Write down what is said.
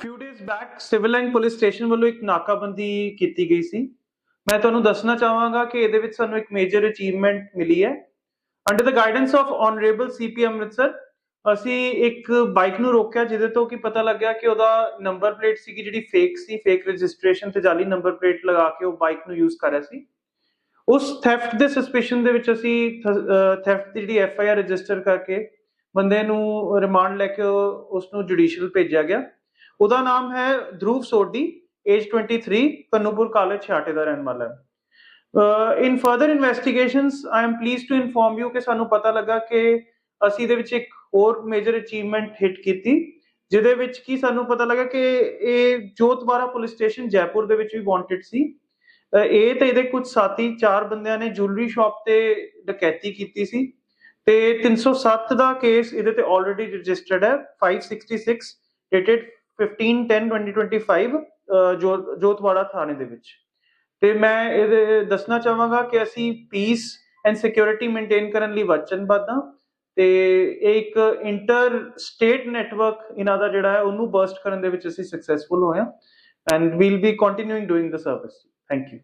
Few days back civil and police station ਵੱਲੋਂ ਇੱਕ ਨਾਕਾਬੰਦੀ ਕੀਤੀ ਗਈ ਸੀ। ਮੈਂ ਤੁਹਾਨੂੰ ਦੱਸਣਾ ਚਾਹਾਂਗਾ ਕਿ ਇਹਦੇ ਵਿੱਚ ਸਾਨੂੰ ਇੱਕ ਮੇਜਰ ਅਚੀਵਮੈਂਟ ਮਿਲੀ ਹੈ। Under the guidance of honourable CP Amritsar ਅਸੀਂ ਇੱਕ ਬਾਈਕ ਨੂੰ ਰੋਕਿਆ, ਜਿਹਦੇ ਤੋਂ ਕਿ ਪਤਾ ਲੱਗਿਆ ਕਿ ਉਹਦਾ ਨੰਬਰ ਪਲੇਟ ਸੀਗੀ ਜਿਹੜੀ ਫੇਕ ਸੀ ਫੇਕ ਰਜਿਸਟ੍ਰੇਸ਼ਨ ਤੇ ਜਾਲੀ ਨੰਬਰ ਪਲੇਟ ਲਗਾ ਕੇ ਉਹ ਬਾਈਕ ਨੂੰ ਯੂਜ਼ ਕਰ ਰਿਹਾ ਸੀ। ਉਸ ਥੈਫਟ ਦੇ ਸਸਪੀਸ਼ਨ ਦੇ ਵਿੱਚ ਅਸੀਂ ਥੈਫਟ ਦੀ ਜਿਹੜੀ ਐਫ ਆਈ ਆਰ ਰਜਿਸਟਰ ਕਰਕੇ ਬੰਦੇ ਨੂੰ ਰਿਮਾਂਡ ਲੈ ਕੇ ਉਹ- ਉਸ ਨੂੰ ਜੁਡੀਸ਼ੀਅਲ ਭੇਜਿਆ ਗਿਆ। ਉਹਦਾ ਨਾਮ ਹੈ ਧਰੂਵ ਸੋਢੀ ਏਜ 23 ਕਨੂਪੁਰ ਕਾਲਜ ਛਾਟੇ ਦਾ ਰਹਿਣ ਵਾਲਾ ਹੈ। In further investigations I am pleased to inform you ਕਿ ਸਾਨੂੰ ਪਤਾ ਲੱਗਾ ਕਿ ਅਸੀਂ ਇਹਦੇ ਵਿੱਚ ਇੱਕ ਹੋਰ ਮੇਜਰ ਅਚੀਵਮੈਂਟ ਹਿੱਟ ਕੀਤੀ, ਜਿਹਦੇ ਵਿੱਚ ਕੀ ਸਾਨੂੰ ਪਤਾ ਲੱਗਾ ਕਿ ਇਹ ਜੋਤਵਾਰਾ ਪੁਲਿਸ ਸਟੇਸ਼ਨ ਜੈਪੁਰ ਦੇ ਵਿੱਚ ਵੀ ਵਾਂਟਡ ਸੀ। ਇਹ ਤੇ ਇਹਦੇ ਕੁਝ ਸਾਥੀ, ਚਾਰ ਬੰਦਿਆਂ ਨੇ ਜੁਐਲਰੀ ਸ਼ਾਪ ਤੇ ਡਕੈਤੀ ਕੀਤੀ ਸੀ। ਤੇ 307 ਦਾ ਕੇਸ ਇਹਦੇ ਤੇ ਆਲਰੇਡੀ ਰਜਿਸਟਰਡ ਹੈ 566 ਡੇਟਡ 15/10/2025 ਜੋ- ਜੋਤਵਾੜਾ ਥਾਣੇ ਦੇ ਵਿੱਚ। ਤੇ ਮੈਂ ਇਹਦੇ, ਦੱਸਣਾ ਚਾਹਾਂਗਾ ਕਿ ਅਸੀਂ ਪੀਸ ਐਂਡ ਸਿਕਿਉਰਿਟੀ ਮੇਨਟੇਨ ਕਰਨ ਲਈ ਵਚਨਬੱਧ ਹਾਂ ਤੇ ਇਹ ਇੱਕ ਇੰਟਰ ਸਟੇਟ ਨੈਟਵਰਕ ਇਹਨਾਂ ਦਾ ਜਿਹੜਾ ਹੈ, ਉਹਨੂੰ ਬਰਸਟ ਕਰਨ ਦੇ ਵਿੱਚ ਅਸੀਂ ਸਕਸੈਸਫੁਲ ਹੋਏ ਹਾਂ। And we'll be continuing doing the service thank you